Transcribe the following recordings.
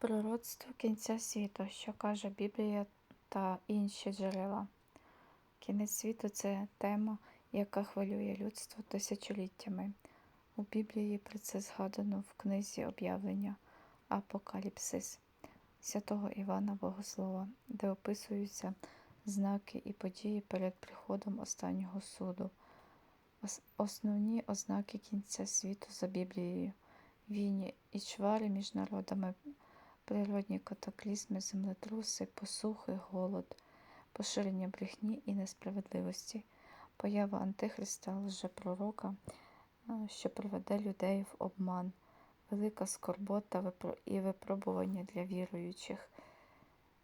Пророцтво кінця світу, що каже Біблія та інші джерела. Кінець світу це тема, яка хвилює людство тисячоліттями. У Біблії про це згадано в книзі об'явлення Апокаліпсис святого Івана Богослова, де описуються знаки і події перед приходом останнього суду. Основні ознаки кінця світу за Біблією війні і чвари між народами, природні катаклізми, землетруси, посухи, голод, поширення брехні і несправедливості, поява Антихриста лжепророка, е, що приведе людей в обман, велика скорбота і випробування для віруючих.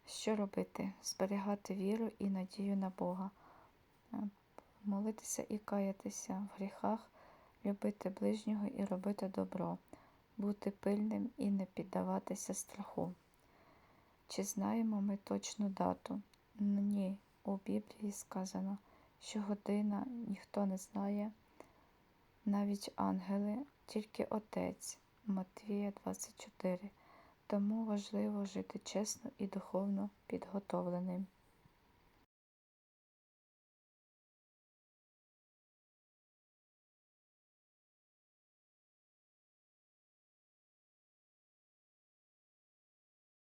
Що робити? Зберігати віру і надію на Бога, е, молитися і каятися в гріхах, любити ближнього і робити добро, бути пильним і не піддаватися страху. Чи знаємо ми точну дату? Ні, у Біблії сказано, що година ніхто не знає, навіть ангели, тільки Отець. Матвія 24. Тому важливо жити чесно і духовно підготовленим.